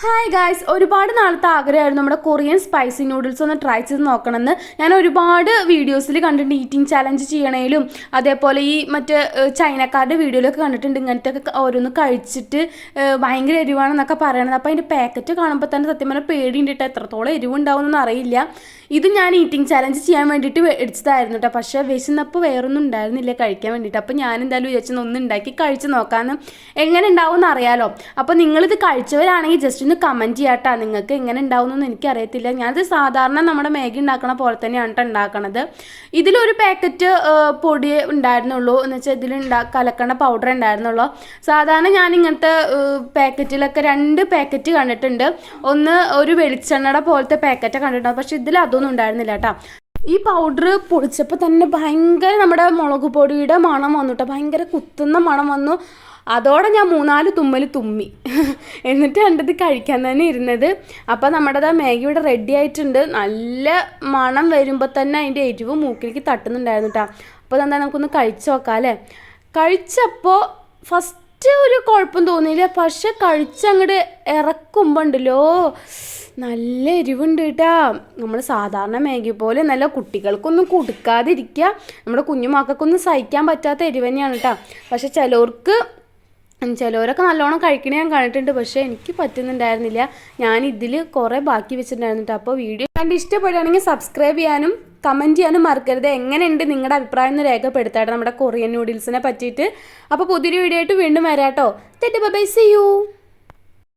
Hi guys ഒരുപാട് നാളത്തെ ആഗ്രഹമായിരുന്നു നമ്മുടെ കൊറിയൻ സ്പൈസി നൂഡിൽസ് ഒന്ന് ട്രൈ ചെയ്ത് നോക്കണമെന്ന്. ഞാൻ ഒരുപാട് വീഡിയോസിൽ കണ്ടിട്ടുണ്ട് ഈറ്റിംഗ് ചലഞ്ച് ചെയ്യണേലും അതേപോലെ ഈ മറ്റേ ചൈനക്കാരുടെ വീഡിയോയിലൊക്കെ കണ്ടിട്ടുണ്ട് ഇങ്ങനത്തെ ഒക്കെ ഓരോന്ന് കഴിച്ചിട്ട് ഭയങ്കര എരിവാണെന്നൊക്കെ പറയണത്. അപ്പോൾ അതിന്റെ പാക്കറ്റ് കാണുമ്പോൾ തന്നെ സത്യം പറഞ്ഞാൽ പേടിയുണ്ട് കേട്ടോ എത്രത്തോളം എരിവുണ്ടാവുമെന്നൊന്നും അറിയില്ല. ഇത് ഞാൻ ഈറ്റിംഗ് ചലഞ്ച് ചെയ്യാൻ വേണ്ടിയിട്ട് എടുത്തതായിരുന്നു കേട്ടോ പക്ഷേ വിശന്നപ്പോൾ വേറൊന്നും ഉണ്ടായിരുന്നില്ല കഴിക്കാൻ വേണ്ടിയിട്ട്. അപ്പോൾ ഞാൻ എന്തായാലും വിചാരിച്ചു ഒന്ന് ഉണ്ടാക്കി കഴിച്ച് നോക്കാമെന്ന് എങ്ങനെ ഉണ്ടാവും എന്ന് അറിയാലോ. അപ്പോൾ നിങ്ങളിത് കഴിച്ചവരാണെങ്കിൽ ജസ്റ്റ് ഒന്ന് കമന്റ് ചെയ്യാട്ടാ. നിങ്ങൾക്ക് എങ്ങനെ ഉണ്ടാവുമെന്നൊന്നും എനിക്കറിയത്തില്ല. ഞാനത് സാധാരണ നമ്മുടെ മാഗി ഉണ്ടാക്കണ പോലെ തന്നെയാണ് കേട്ടോ ഉണ്ടാക്കണത്. ഇതിലൊരു പാക്കറ്റ് പൊടി ഉണ്ടായിരുന്നുള്ളൂ. എന്ന് വെച്ചാൽ ഇതിൽ കലക്കണ പൗഡർ ഉണ്ടായിരുന്നുള്ളൂ. സാധാരണ ഞാൻ ഇങ്ങനത്തെ പാക്കറ്റിലൊക്കെ രണ്ട് പാക്കറ്റ് കണ്ടിട്ടുണ്ട്. ഒന്ന് ഒരു വെളിച്ചെണ്ണയുടെ പോലത്തെ പാക്കറ്റ് കണ്ടിട്ടുണ്ട് പക്ഷെ ഇതിൽ അതൊന്നും ഉണ്ടായിരുന്നില്ല കേട്ടോ ഈ പൗഡർ പൊടിച്ചപ്പോൾ തന്നെ ഭയങ്കര നമ്മുടെ മുളക് പൊടിയുടെ മണം വന്നു കേട്ടോ ഭയങ്കര കുത്തുന്ന മണം വന്നു. അതോടെ ഞാൻ മൂന്നാൽ തുമ്മൽ തുമ്മി. എന്നിട്ട് കണ്ടത് കഴിക്കാൻ തന്നെ ഇരുന്നത്. അപ്പോൾ നമ്മുടെ മാഗി ഇവിടെ റെഡി ആയിട്ടുണ്ട്. നല്ല മണം വരുമ്പോൾ തന്നെ അതിന്റെ എരിവ് മൂക്കിലേക്ക് തട്ടുന്നുണ്ടായിരുന്നു കേട്ടോ അപ്പോൾ എന്താ നമുക്കൊന്ന് കഴിച്ച് നോക്കാം അല്ലേ? കഴിച്ചപ്പോൾ ഫസ്റ്റ് ഒരു കുഴപ്പം തോന്നിയില്ല. പക്ഷെ കഴിച്ചങ്ങോട്ട് ഇറക്കുമ്പോൾ ഉണ്ടല്ലോ നല്ല എരിവുണ്ട് കേട്ടാ നമ്മൾ സാധാരണ മാഗി പോലെ നല്ല കുട്ടികൾക്കൊന്നും കൊടുക്കാതിരിക്കുക നമ്മുടെ കുഞ്ഞുമക്കൾക്കൊന്നും സഹിക്കാൻ പറ്റാത്ത എരിവ് തന്നെയാണ് കേട്ടോ പക്ഷെ ചിലവർക്ക് ചിലവരൊക്കെ നല്ലോണം കഴിക്കണ ഞാൻ കണ്ടിട്ടുണ്ട് പക്ഷേ എനിക്ക് പറ്റുന്നുണ്ടായിരുന്നില്ല. ഞാൻ ഇതിൽ കുറേ ബാക്കി വെച്ചിട്ടുണ്ടായിരുന്നു അപ്പോൾ വീഡിയോ കണ്ട് ഇഷ്ടപ്പെടുകയാണെങ്കിൽ സബ്സ്ക്രൈബ് ചെയ്യാനും കമന്റ് ചെയ്യാനും മറക്കരുത്. എങ്ങനെയുണ്ട് നിങ്ങളുടെ അഭിപ്രായം എന്ന് രേഖപ്പെടുത്താട്ടെ നമ്മുടെ കൊറിയൻ നൂഡിൽസിനെ പറ്റിയിട്ട്. അപ്പോൾ പുതിയൊരു വീഡിയോ ആയിട്ട് വീണ്ടും വരാം കേട്ടോ ബൈ സി യു